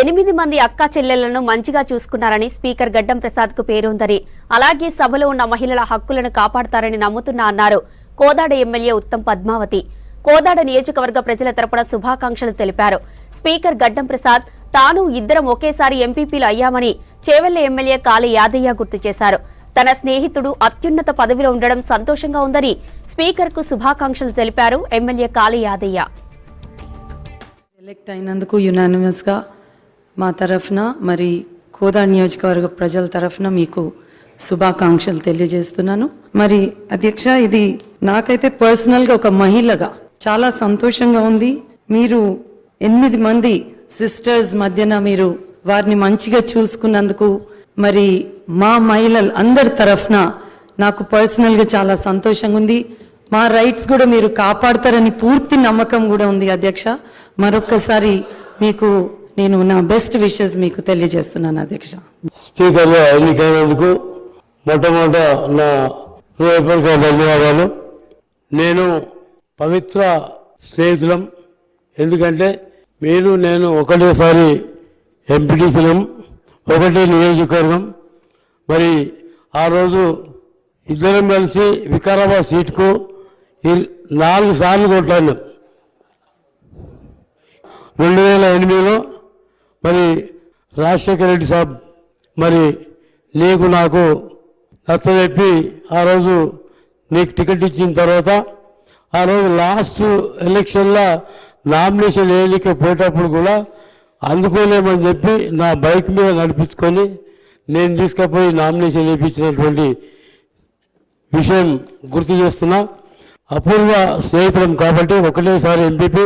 ఎనిమిది మంది అక్కా చెల్లెళ్ళను మంచిగా చూసుకున్నారని స్పీకర్ గడ్డం ప్రసాద్కు పేరుందని. అలాగే సభలో ఉన్న మహిళల హక్కులను కాపాడతారని నమ్ముతున్నా అన్నారు కోదాడ ఎమ్మెల్యే ఉత్తమ్ పద్మావతి. కోదాడ నియోజకవర్గ ప్రజల తరపున శుభాకాంక్షలు తెలిపారు. స్పీకర్ గడ్డం ప్రసాద్ తాను ఇద్దరం ఒకేసారి ఎంపీపీలు అయ్యామని చేవెళ్ళ ఎమ్మెల్యే కాళీ యాదయ్య గుర్తు చేశారు. తన స్నేహితుడు అత్యున్నత పదవిలో ఉండడం సంతోషంగా ఉందని స్పీకర్కు శుభాకాంక్షలు తెలిపారు ఎమ్మెల్యే కాళీ యాదయ్య. ఎలెక్ట్ అయినందుకు యునానిమస్గా మా తరఫున మరి కోదా నియోజకవర్గ ప్రజల తరఫున మీకు శుభాకాంక్షలు తెలియజేస్తున్నాను. మరి అధ్యక్ష ఇది నాకైతే పర్సనల్గా ఒక మహిళగా చాలా సంతోషంగా ఉంది. మీరు ఎనిమిది మంది సిస్టర్స్ మధ్యన మీరు వారిని మంచిగా చూసుకున్నందుకు మరి మా మహిళలు అందరి తరఫున నాకు పర్సనల్గా చాలా సంతోషంగా ఉంది. మా రైట్స్ కూడా మీరు కాపాడతారని పూర్తి నమ్మకం కూడా ఉంది అధ్యక్ష. మరొక్కసారి మీకు నేను నా బెస్ట్ విషెస్ మీకు తెలియజేస్తున్నాను అధ్యక్ష. స్పీకర్గా ఎన్నికైనందుకు మొట్టమొదట నా హృదయపూర్వక ధన్యవాదాలు. నేను పవిత్ర స్నేహితులం ఎందుకంటే మీరు నేను ఒకటేసారి ఎంపీటీసీలం ఒకటే నియోజకవర్గం. మరి ఆ రోజు ఇద్దరం కలిసి వికారాబాద్ సీట్కు నాలుగు సార్లు కొట్టాను. రెండు వేల ఎనిమిదిలో మరి రాజశేఖర రెడ్డి సాబ్ మరి నీకు నాకు నచ్చజెప్పి ఆ రోజు నీకు టికెట్ ఇచ్చిన తర్వాత ఆ రోజు లాస్ట్ ఎలక్షన్లో నామినేషన్ వేయలేకపోయేటప్పుడు కూడా అందుకోలేమని చెప్పి నా బైక్ మీద నడిపించుకొని నేను తీసుకుపోయి నామినేషన్ వేయించినటువంటి విషయం గుర్తు చేస్తున్నా. అపూర్వ స్నేహితులం కాబట్టి ఒకటేసారి ఎంపీపీ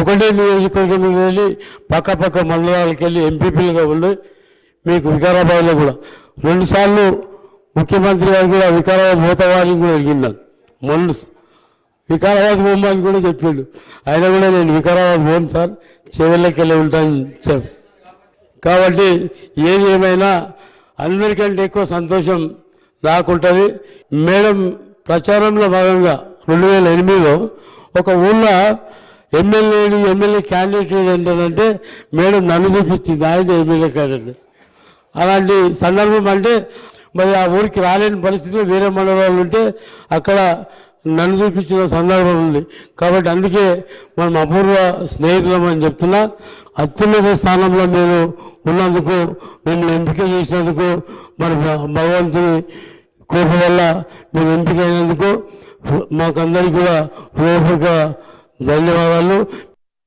ఒకటే నియోజకవర్గంలో వెళ్ళి పక్క పక్క మండలాలకు వెళ్ళి ఎంపీపీలుగా ఉండి మీకు వికారాబాద్లో కూడా. రెండుసార్లు ముఖ్యమంత్రి గారు కూడా వికారాబాద్ పోతావాలని కూడా అడిగినాను మొన్న వికారాబాద్ పోమని కూడా చెప్పిండు. అయినా కూడా నేను వికారాబాద్ పోను సార్ చెవుల్లోకి వెళ్ళి ఉంటాను చెప్ కాబట్టి ఏది ఏమైనా అందరికంటే ఎక్కువ సంతోషం నాకుంటుంది. మేడం ప్రచారంలో భాగంగా రెండు వేల ఎనిమిదిలో ఒక ఊళ్ళో ఎమ్మెల్యేని ఎమ్మెల్యే క్యాండిడేట్ ఏంటంటే మేడం నన్ను చూపించింది ఆయన ఎమ్మెల్యే క్యాండిడేట్ అలాంటి సందర్భం అంటే మరి ఆ ఊరికి రాలేని పరిస్థితిలో వేరే మండలాలు ఉంటే అక్కడ నన్ను చూపించిన సందర్భం ఉంది. కాబట్టి అందుకే మనం అపూర్వ స్నేహితులం అని చెప్తున్నా అత్యున్నత స్థానంలో మీరు ఉన్నందుకు మిమ్మల్ని ఎంపిక చేసినందుకు మరి భ- భగవంతుని కృప వల్ల మీరు ఎంపిక అయినందుకు మాకందరికీ కూడా హృదయపూర్వక ధన్యవాదాలు.